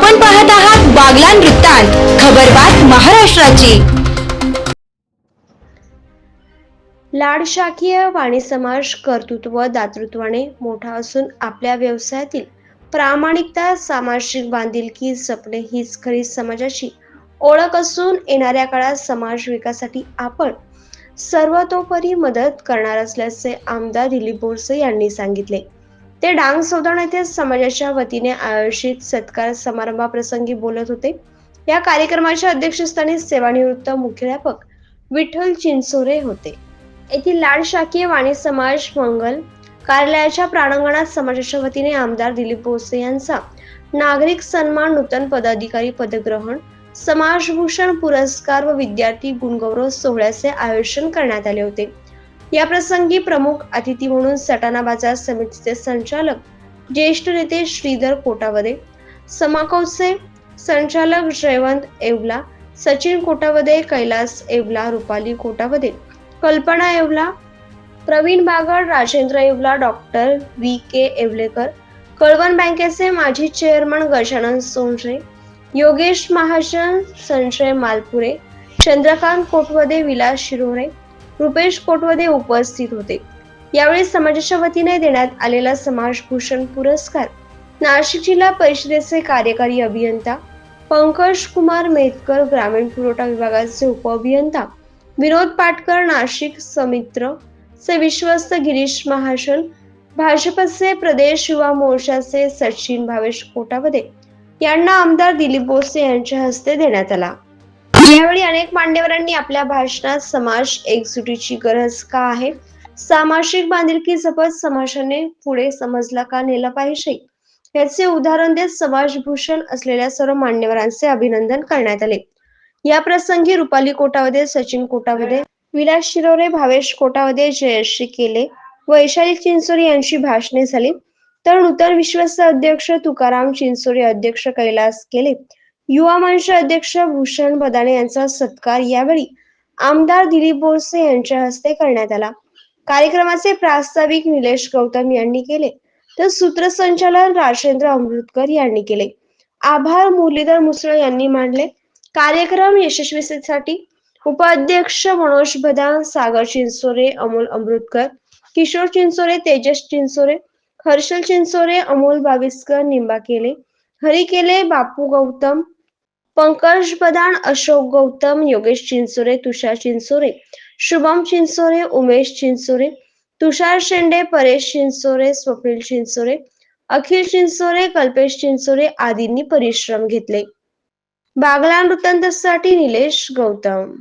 आपण पाहत आहात बागलान वृत्तांत खबरबात महाराष्ट्राची. लाड शाखीय वाणी समाज कर्तृत्व दातृत्वाने मोठा असून आपल्या व्यवसायातील प्रामाणिकता सामाजिक बांधिलकी जपणे हीच खरी समाजाची ओळख असून येणाऱ्या काळात समाज विकासासाठी आपण सर्वतोपरी मदत करणार असल्याचे आमदार दिलीप बोरसे यांनी सांगितले. ते डांग सौदाण येथे समाजाच्या वतीने आयोजित सत्कार समारंभाप्रसंगी बोलत होते. या कार्यक्रमाच्या अध्यक्षस्थानी सेवानिवृत्त मुख्याध्यापक विठ्ठल चिंचोरे होते. येथील लाड शाकीय वाणी समाज मंगल कार्यालयाच्या प्राणांगणात समाजाच्या वतीने आमदार दिलीप भोसे यांचा नागरिक सन्मान नूतन पदाधिकारी पदग्रहण समाजभूषण पुरस्कार व विद्यार्थी गुणगौरव सोहळ्याचे आयोजन करण्यात आले होते. या प्रसंगी प्रमुख अतिथी म्हणून सटाणा बाजार समितीचे संचालक ज्येष्ठ नेते श्रीधर कोटावदे समाकोचे संचालक Jaywant Yeola Sachin Kotawade Kailas Yeola Rupali Kotawade Kalpana Yeola Pravin Bagad Rajendra Yeola doctor V K Yevlekar Kalwan बँकेचे माजी चेअरमन गजानन सोनरे योगेश महाजन संजय मालपुरे चंद्रकांत कोटवदे विलास शिरोळे रुपेश कोटवदे उपस्थित होते. यावेळी समाजाच्या वतीने देण्यात आलेला समाजभूषण पुरस्कार नाशिक जिल्हा परिषदेचे कार्यकारी अभियंता पंकज कुमार मेतकर ग्रामीण पुरवठा विभागाचे उपअभियंता विनोद पाटकर नाशिक समित्र से विश्वस्त गिरीश महाजन भाजपचे प्रदेश युवा मोर्चाचे सचिन भावेश कोटावदे यांना आमदार दिलीप बोसे यांच्या हस्ते देण्यात आला. यावेळी अनेक मान्यवरांनी आपल्या भाषणात समाज एकजुटीची गरज का आहे? सामाजिक बांधिलकी जपत समाजाने पुढे समजला का नेला पाहिजे? याचे उदाहरण देत समाजभूषण असलेल्या सर्व मान्यवरांचे अभिनंदन करण्यात आले. या प्रसंगी रुपाली कोटावदे सचिन कोटावदे विलास शिरोरे भावेश कोटावदे जयश्री केले वैशाली चिंचोरी यांची भाषणे झाली. तर नूतन विश्वस्त अध्यक्ष तुकाराम चिंचोरी अध्यक्ष कैलास केले. युवा मंच अध्यक्ष भूषण बदाणे यांचा सत्कार यावेळी आमदार दिलीप बोरसे यांच्या हस्ते करण्यात आला. कार्यक्रमाचे प्रास्ताविक निलेश गौतम यांनी केले. तर सूत्रसंचालन राजेंद्र अमृतकर यांनी केले. आभार मुरलीधर मुसळ यांनी मांडले. कार्यक्रम यशस्वीसाठी उपाध्यक्ष मनोज बदान सागर चिंचोरे अमोल अमृतकर किशोर चिंचोरे तेजस चिंचोरे हर्षल चिंचोरे अमोल बाविस्कर निंबा केले. हरी केले बापू गौतम पंकज बदान अशोक गौतम योगेश चिंचोरे तुषार चिंचोरे शुभम चिंचोरे उमेश चिंचोरे तुषार शेंडे परेश चिंचोरे स्वप्नील चिंचोरे अखिल चिंचोरे कल्पेश चिंचोरे आदींनी परिश्रम घेतले. बागला वृत्तांतसाठी निलेश गौतम.